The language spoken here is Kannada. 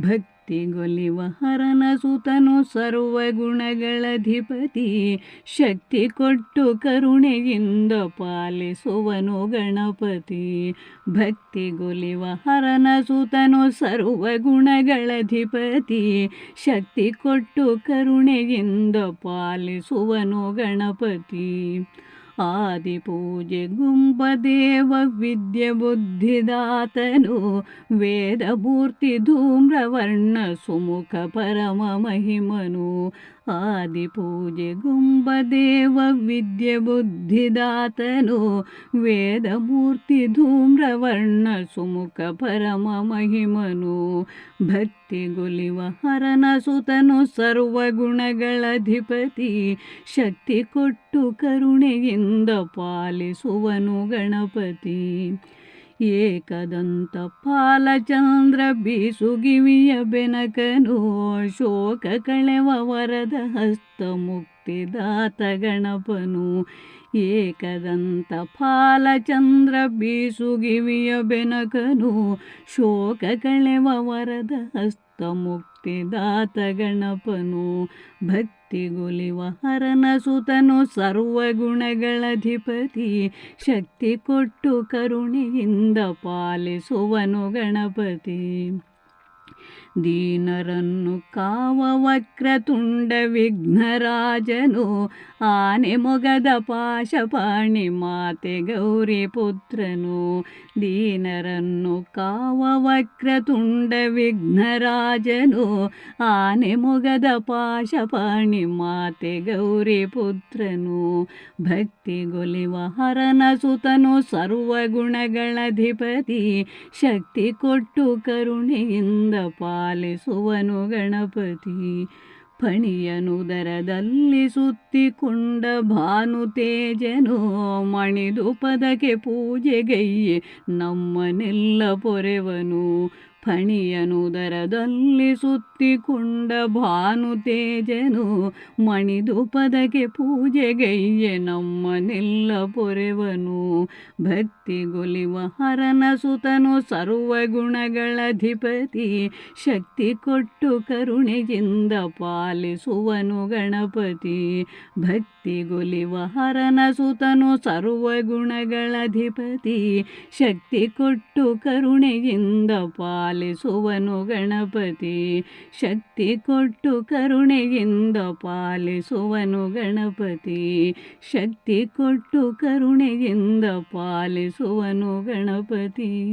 ಭಕ್ತಿಗೊಲಿವ ಹರನ ಸುತನು ಸರ್ವಗುಣಗಳಧಿಪತಿ ಶಕ್ತಿ ಕೊಟ್ಟು ಕರುಣೆಯಿಂದ ಪಾಲಿಸುವನು ಗಣಪತಿ. ಭಕ್ತಿಗೊಲಿವ ಹರನ ಸುತನು ಸರ್ವಗುಣಗಳಧಿಪತಿ ಶಕ್ತಿ ಕೊಟ್ಟು ಕರುಣೆಯಿಂದ ಪಾಲಿಸುವನು ಗಣಪತಿ. ಆದಿಪೂಜೆ ಗುಂಬದೇವ ವಿದ್ಯೆ ಬುದ್ಧಿದಾತನು. ವೇದಮೂರ್ತಿ ಧೂಮ್ರವರ್ಣ ಸುಮುಖ ಪರಮ ಮಹಿಮನು. ಆದಿಪೂಜೆ ಗುಂಬದೇವ ವಿದ್ಯೆ ಬುದ್ಧಿದಾತನು. ವೇದಮೂರ್ತಿ ಧೂಮ್ರವರ್ಣ ಸುಮುಖ ಪರಮ ಮಹಿಮನು. ಭಕ್ತಿಗೊಲಿವ ಹರನ ಸುತನು ಸರ್ವಗುಣಗಳಧಿಪತಿ ಶಕ್ತಿ ಕೊಟ್ಟು ಕರುಣೆಯಿಂದ ಪಾಲಿಸುವನು ಗಣಪತಿ. ಏಕದಂತ ಪಾಲಚಂದ್ರ ಬೀಸುಗಿವಿಯ ಬೆನಕನು ಶೋಕ ಕಳೆವ ವರದ ಹಸ್ತ ಮುಕ್ತಿದಾತ ಗಣಪನು. ಏಕದಂತ ಪಾಲಚಂದ್ರ ಬೀಸುಗಿವಿಯ ಬೆನಕನು ಶೋಕ ಕಳೆವ ವರದ ಹಸ್ತ ಮುಕ್ತಿದಾತ ಗಣಪನು ಭಕ್ತಿಗೊಲಿವ ಹರನ ಸುತನು ಸರ್ವಗುಣಗಳಧಿಪತಿ ಶಕ್ತಿ ಕೊಟ್ಟು ಕರುಣೆಯಿಂದ ಪಾಲಿಸುವನು ಗಣಪತಿ. ದೀನರನ್ನು ಕಾವ ವಕ್ರತುಂಡ ವಿಘ್ನರಾಜನು, ಆನೆ ಮೊಗದ ಪಾಶಪಾಣಿ ಮಾತೆ ಗೌರಿ ಪುತ್ರನು. ದೀನರನ್ನು ಕಾವ ವಕ್ರತುಂಡ ವಿಘ್ನರಾಜನು, ಆನೆ ಮೊಗದ ಪಾಶಪಾಣಿ ಮಾತೆ ಗೌರಿ ಪುತ್ರನು. ಭಕ್ತಿಗೊಲಿವ ಹರನ ಸುತನು ಸರ್ವಗುಣಗಳಧಿಪತಿ ಶಕ್ತಿ ಕೊಟ್ಟು ಕರುಣೆಯಿಂದ ಪಾಲಿಸುವನು ಗಣಪತಿ. ಫಣಿಯನು ದರದಲ್ಲಿ ಸುತ್ತಿಕೊಂಡ ಭಾನು ತೇಜನು ಮಣಿದು ಪದಕ್ಕೆ ಪೂಜೆಗೈಯೆ ನಮ್ಮನೆಲ್ಲ ಪೊರೆವನು. ಫಣಿಯನುದರದಲ್ಲಿ ಸುತ್ತಿಕೊಂಡ ಭಾನು ತೇಜನು ಮಣಿದು ಪದಕ್ಕೆ ಪೂಜೆಗೈಯೆ ನಮ್ಮನೆಲ್ಲ ಪೊರೆವನು. ಭಕ್ತಿಗೊಲಿವ ಹರನ ಸುತನು ಸರ್ವಗುಣಗಳಧಿಪತಿ ಶಕ್ತಿ ಕೊಟ್ಟು ಕರುಣೆಯಿಂದ ಪಾಲಿಸುವನು ಗಣಪತಿ. ಭಕ್ತಿಗೊಲಿವ ಹರನ ಸುತನು ಸರ್ವಗುಣಗಳಧಿಪತಿ ಶಕ್ತಿ ಕೊಟ್ಟು ಕರುಣೆಯಿಂದ ಪಾಲಿಸುವನು ಗಣಪತಿ. ಶಕ್ತಿ ಕೊಟ್ಟು ಕರುಣೆಯಿಂದ ಪಾಲಿಸುವನು ಗಣಪತಿ. ಶಕ್ತಿ ಕೊಟ್ಟು ಕರುಣೆಯಿಂದ ಪಾಲಿಸುವನು ಗಣಪತಿ.